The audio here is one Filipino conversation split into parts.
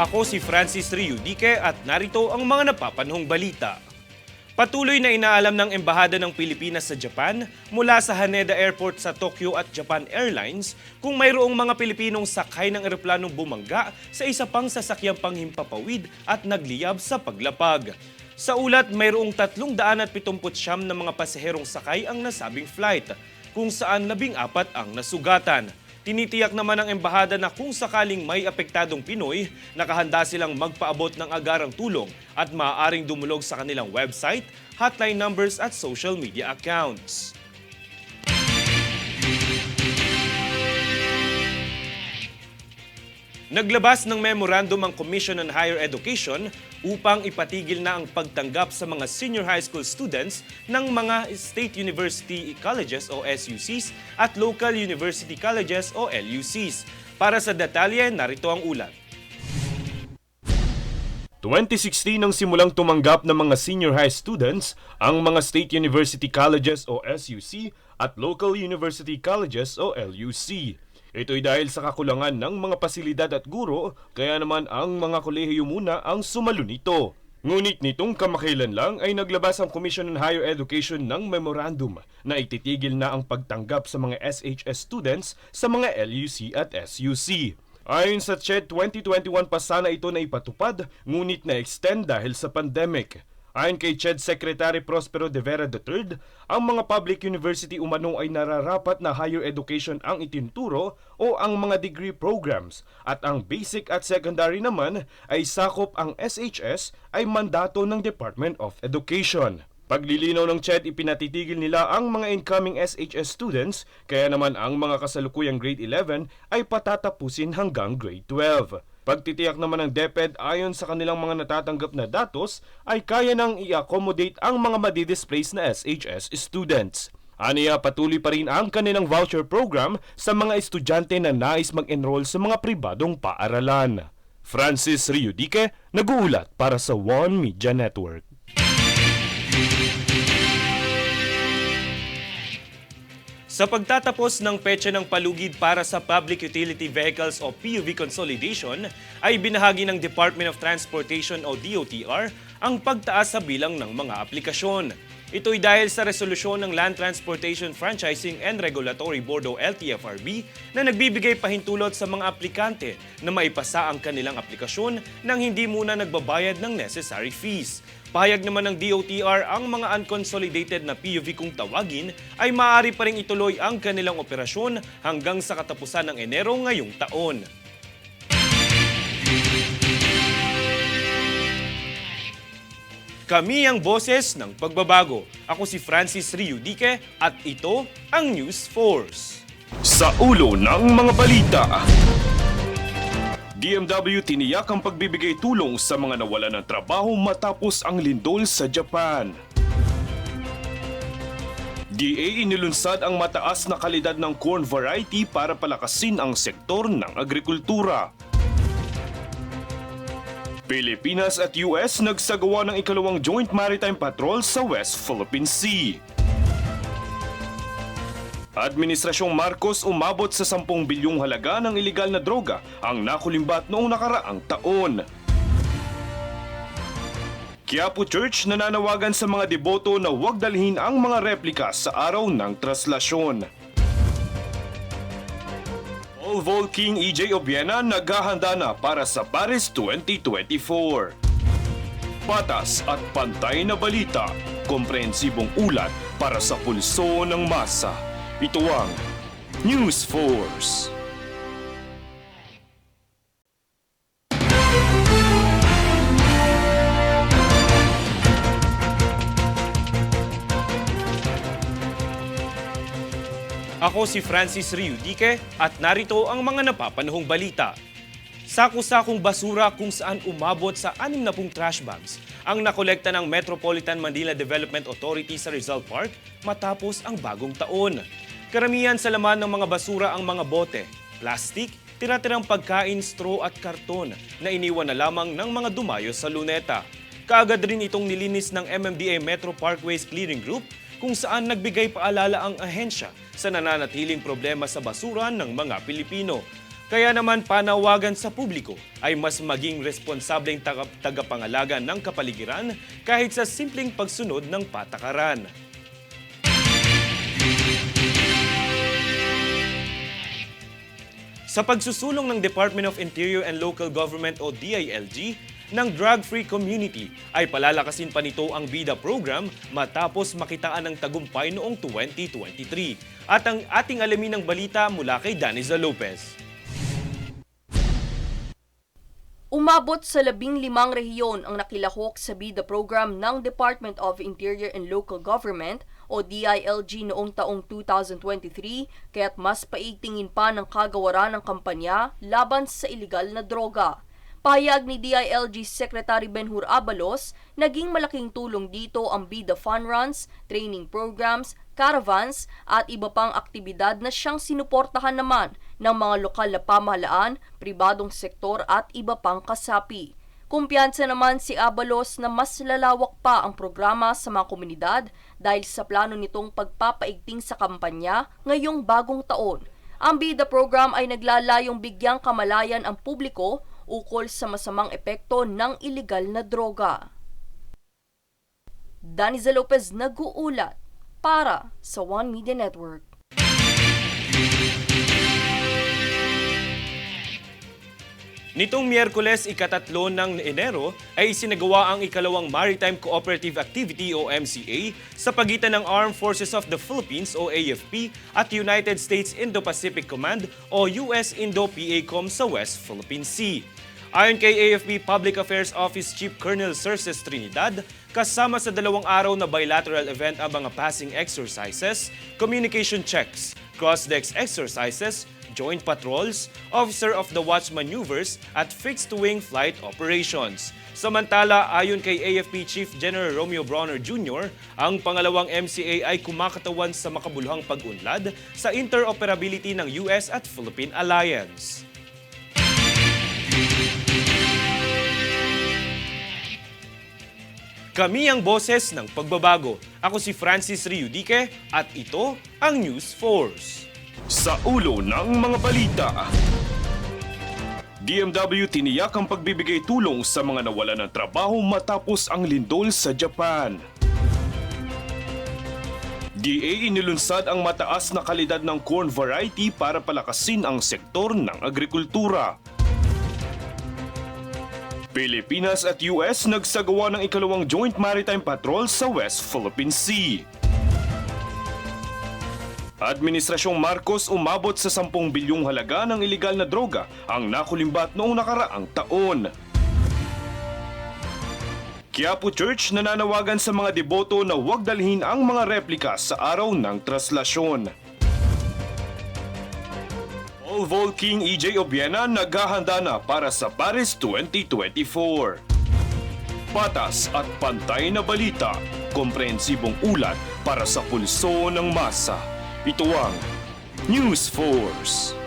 Ako si Francis Riudique at narito ang mga napapanahong balita. Patuloy na inaalam ng Embahada ng Pilipinas sa Japan mula sa Haneda Airport sa Tokyo at Japan Airlines kung mayroong mga Pilipinong sakay ng eroplanong bumangga sa isa pang sasakyang panghimpapawid at nagliyab sa paglapag. Sa ulat, mayroong 379 na mga pasaherong sakay ang nasabing flight, kung saan labing apat ang nasugatan. Tinitiyak naman ng embahada na kung sakaling may apektadong Pinoy, nakahanda silang magpaabot ng agarang tulong at maaaring dumulog sa kanilang website, hotline numbers at social media accounts. Naglabas ng memorandum ang Commission on Higher Education upang ipatigil na ang pagtanggap sa mga senior high school students ng mga state university colleges o SUCs at local university colleges o LUCs. Para sa detalye, narito ang ulat. 2016 nang simulang tumanggap ng mga senior high students ang mga state university colleges o SUC at local university colleges o LUC. Ito'y dahil sa kakulangan ng mga pasilidad at guro, kaya naman ang mga kolehiyo muna ang sumalo nito. Ngunit nitong kamakailan lang ay naglabas ang Commission on Higher Education ng memorandum na ititigil na ang pagtanggap sa mga SHS students sa mga LUC at SUC. Ayon sa CHED 2021 pa sana ito na ipatupad, ngunit na-extend dahil sa pandemic. Ayon kay CHED Secretary Prospero de Vera III, ang mga public university umano ay nararapat na higher education ang itinuturo o ang mga degree programs at ang basic at secondary naman ay sakop ang SHS ay mandato ng Department of Education. Paglilinaw ng CHED, ipinatitigil nila ang mga incoming SHS students, kaya naman ang mga kasalukuyang grade 11 ay patatapusin hanggang grade 12. Pagtitiyak naman ng DepEd ayon sa kanilang mga natatanggap na datos ay kaya nang i-accommodate ang mga madidisplace na SHS students. Aniya patuloy pa rin ang kanilang voucher program sa mga estudyante na nais mag-enroll sa mga pribadong paaralan. Francis Riudique, nag-uulat para sa One Media Network. Sa pagtatapos ng petsa ng palugid para sa Public Utility Vehicles o PUV consolidation, ay binahagi ng Department of Transportation o DOTR ang pagtaas sa bilang ng mga aplikasyon. Ito'y dahil sa resolusyon ng Land Transportation Franchising and Regulatory Board o LTFRB na nagbibigay pahintulot sa mga aplikante na maipasa ang kanilang aplikasyon nang hindi muna nagbabayad ng necessary fees. Pahayag naman ng DOTR ang mga unconsolidated na PUV kung tawagin ay maaari pa rin ituloy ang kanilang operasyon hanggang sa katapusan ng Enero ngayong taon. Kami ang boses ng pagbabago. Ako si Francis Riudique at ito ang News Force. Sa ulo ng mga balita. DMW tiniyak ang pagbibigay tulong sa mga nawalan ng trabaho matapos ang lindol sa Japan. DA inilunsad ang mataas na kalidad ng corn variety para palakasin ang sektor ng agrikultura. Pilipinas at US nagsagawa ng ikalawang Joint Maritime Patrol sa West Philippine Sea. Administrasyong Marcos umabot sa 10 bilyong halaga ng ilegal na droga ang nakulimbat noong nakaraang taon. Quiapo Church nananawagan sa mga deboto na huwag dalhin ang mga replika sa araw ng traslasyon. Pole Vault King EJ Obiena naghahanda na para sa Paris 2024. Patas at pantay na balita, komprehensibong ulat para sa pulso ng masa. Ito ang News Force. Ako si Francis Riudique at narito ang mga napapanahong balita. Sako-sakong basura kung saan umabot sa 60 trash bags ang nakolekta ng Metropolitan Manila Development Authority sa Rizal Park matapos ang bagong taon. Karamihan sa laman ng mga basura ang mga bote, plastic, tira-tirang pagkain, straw at karton na iniwan na lamang ng mga dumayo sa luneta. Kaagad rin itong nilinis ng MMDA Metro Parkways Clearing Group kung saan nagbigay paalala ang ahensya sa nananatiling problema sa basura ng mga Pilipino. Kaya naman panawagan sa publiko ay mas maging responsableng taga- tagapangalaga ng kapaligiran kahit sa simpleng pagsunod ng patakaran. Sa pagsusulong ng Department of Interior and Local Government o DILG ng drug-free community ay palalakasin pa nito ang BIDA program matapos makitaan ng tagumpay noong 2023. At ang ating alamin ng balita mula kay Daniza Lopez. Umabot sa labing limang rehiyon ang nakilahok sa BIDA program ng Department of Interior and Local Government o DILG noong taong 2023 kaya't mas paigtingin pa ng kagawaran ng kampanya laban sa ilegal na droga. Pahayag ni DILG Secretary Benhur Abalos, naging malaking tulong dito ang BIDA fun runs, training programs, caravans at iba pang aktibidad na siyang sinuportahan naman ng mga lokal na pamahalaan, pribadong sektor at iba pang kasapi. Kumpiyansa naman si Abalos na mas lalawak pa ang programa sa mga komunidad dahil sa plano nitong pagpapaigting sa kampanya ngayong bagong taon. Ang BIDA program ay naglalayong bigyang kamalayan ang publiko ukol sa masamang epekto ng iligal na droga. Daniza Lopez nag-uulat para sa One Media Network. Nitong Miyerkules ikatatlo ng Enero ay isinagawa ang ikalawang Maritime Cooperative Activity o MCA sa pagitan ng Armed Forces of the Philippines o AFP at United States Indo-Pacific Command o US Indo-PACOM sa West Philippine Sea. Ayon kay AFP Public Affairs Office Chief Colonel Cerces Trinidad, kasama sa dalawang araw na bilateral event ang mga passing exercises, communication checks, cross-decks exercises, joint patrols, officer of the watch maneuvers at fixed-wing flight operations. Samantala, ayon kay AFP Chief General Romeo Bronner Jr., ang pangalawang MCA ay kumakatawan sa makabuluhang pag-unlad sa interoperability ng US at Philippine Alliance. Kami ang boses ng pagbabago. Ako si Francis Riudique at ito ang News Force. Sa ulo ng mga balita. DMW tiniyak ang pagbibigay tulong sa mga nawala ng trabaho matapos ang lindol sa Japan. DA inilunsad ang mataas na kalidad ng corn variety para palakasin ang sektor ng agrikultura. Pilipinas at US nagsagawa ng ikalawang Joint Maritime Patrol sa West Philippine Sea. Administrasyong Marcos umabot sa 10 bilyong halaga ng ilegal na droga ang nakulimbat noong nakaraang taon. Quiapo Church nananawagan sa mga deboto na huwag dalhin ang mga replika sa araw ng traslasyon. All Vol King EJ Obiena naghahanda na para sa Paris 2024. Patas at pantay na balita, komprehensibong ulat para sa pulso ng masa. Ito ang News Force.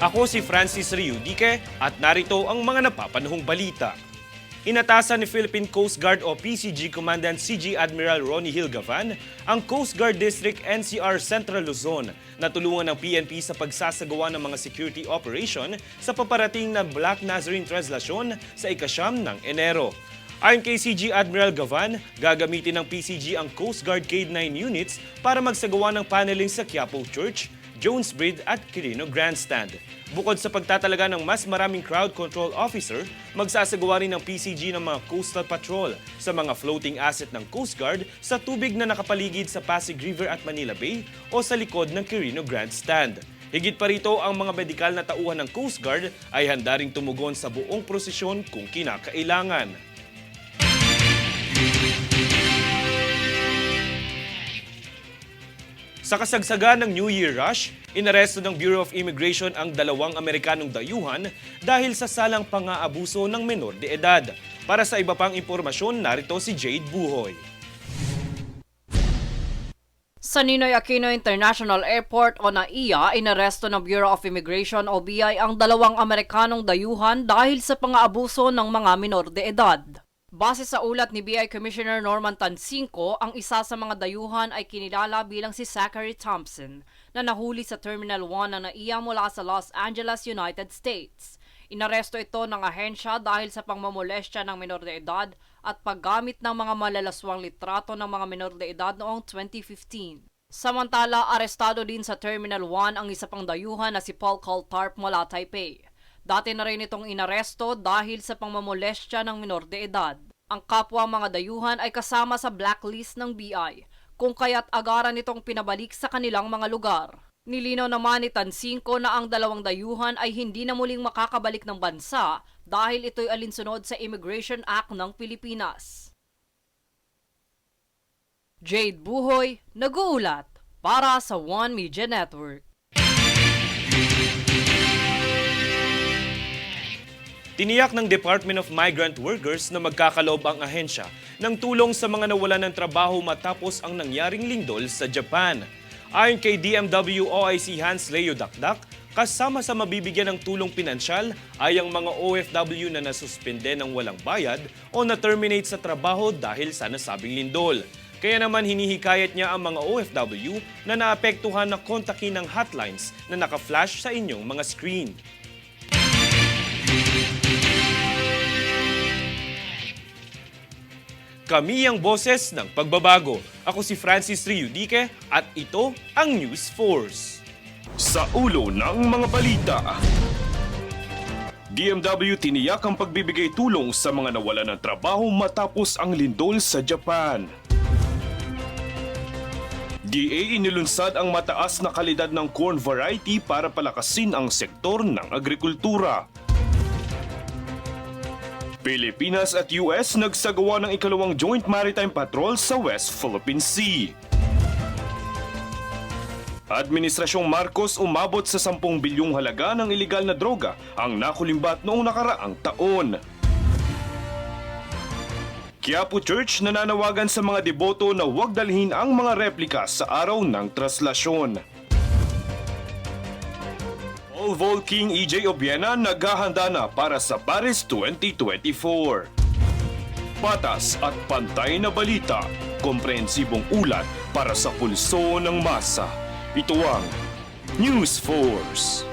Ako si Francis Riudique at narito ang mga napapanahong balita. Inatasan ni Philippine Coast Guard o PCG Commandant CG Admiral Ronnie Hilgavan ang Coast Guard District NCR Central Luzon na tulungan ng PNP sa pagsasagawa ng mga security operation sa paparating na Black Nazarene Translasyon sa ikasyam ng Enero. Ayon kay CG Admiral Gavan, gagamitin ng PCG ang Coast Guard K-9 units para magsagawa ng paneling sa Quiapo Church, Jones Bridge at Quirino Grandstand. Bukod sa pagtatalaga ng mas maraming crowd control officer, magsasagawa rin ng PCG ng mga coastal patrol sa mga floating asset ng Coast Guard sa tubig na nakapaligid sa Pasig River at Manila Bay o sa likod ng Quirino Grandstand. Higit pa rito, ang mga medikal na tauhan ng Coast Guard ay handa ring tumugon sa buong prosesyon kung kinakailangan. Sa kasagsagan ng New Year rush, inaresto ng Bureau of Immigration ang dalawang Amerikanong dayuhan dahil sa salang pang-aabuso ng menor de edad. Para sa iba pang impormasyon, narito si Jade Buhoy. Sa Ninoy Aquino International Airport o NAIA, inaresto ng Bureau of Immigration o BI ang dalawang Amerikanong dayuhan dahil sa pang-aabuso ng mga minor de edad. Base sa ulat ni BI Commissioner Norman Tansinko, ang isa sa mga dayuhan ay kinilala bilang si Zachary Thompson na nahuli sa Terminal 1 ng NAIA mula sa Los Angeles, United States. Inaresto ito ng ahensya dahil sa pangmamolestya ng minor de edad at paggamit ng mga malalaswang litrato ng mga minor de edad noong 2015. Samantala, arestado din sa Terminal 1 ang isa pang dayuhan na si Paul Coltarp mula Taipei. Dati na rin itong inaresto dahil sa pangmamolestya ng minor de edad. Ang kapwa mga dayuhan ay kasama sa blacklist ng BI, kung kaya't agaran itong pinabalik sa kanilang mga lugar. Nilinaw naman ni Tansinko na ang dalawang dayuhan ay hindi na muling makakabalik ng bansa dahil ito'y alinsunod sa Immigration Act ng Pilipinas. Jade Buhoy, nag-uulat para sa One Media Network. Tiniyak ng Department of Migrant Workers na magkakaloob ang ahensya ng tulong sa mga nawalan ng trabaho matapos ang nangyaring lindol sa Japan. Ayon kay DMW OIC Hans Leo Dakdak, kasama sa mabibigyan ng tulong pinansyal ay ang mga OFW na nasuspende ng walang bayad o na-terminate sa trabaho dahil sa nasabing lindol. Kaya naman hinihikayat niya ang mga OFW na naapektuhan na kontakin ng hotlines na naka-flash sa inyong mga screen. Kami ang boses ng pagbabago. Ako si Francis Riudique at ito ang News Force. Sa ulo ng mga balita. DMW tiniyak ang pagbibigay tulong sa mga nawalan ng trabaho matapos ang lindol sa Japan. DA inilunsad ang mataas na kalidad ng corn variety para palakasin ang sektor ng agrikultura. Pilipinas at US nagsagawa ng ikalawang Joint Maritime Patrol sa West Philippine Sea. Administrasyong Marcos umabot sa 10 bilyong halaga ng ilegal na droga ang nakulimbat noong nakaraang taon. Quiapo Church nananawagan sa mga deboto na huwag dalhin ang mga replika sa araw ng traslasyon. All Vol King EJ Obiena naghahanda na para sa Paris 2024. Patas at pantay na balita, komprehensibong ulat para sa pulso ng masa. Ito ang News Force.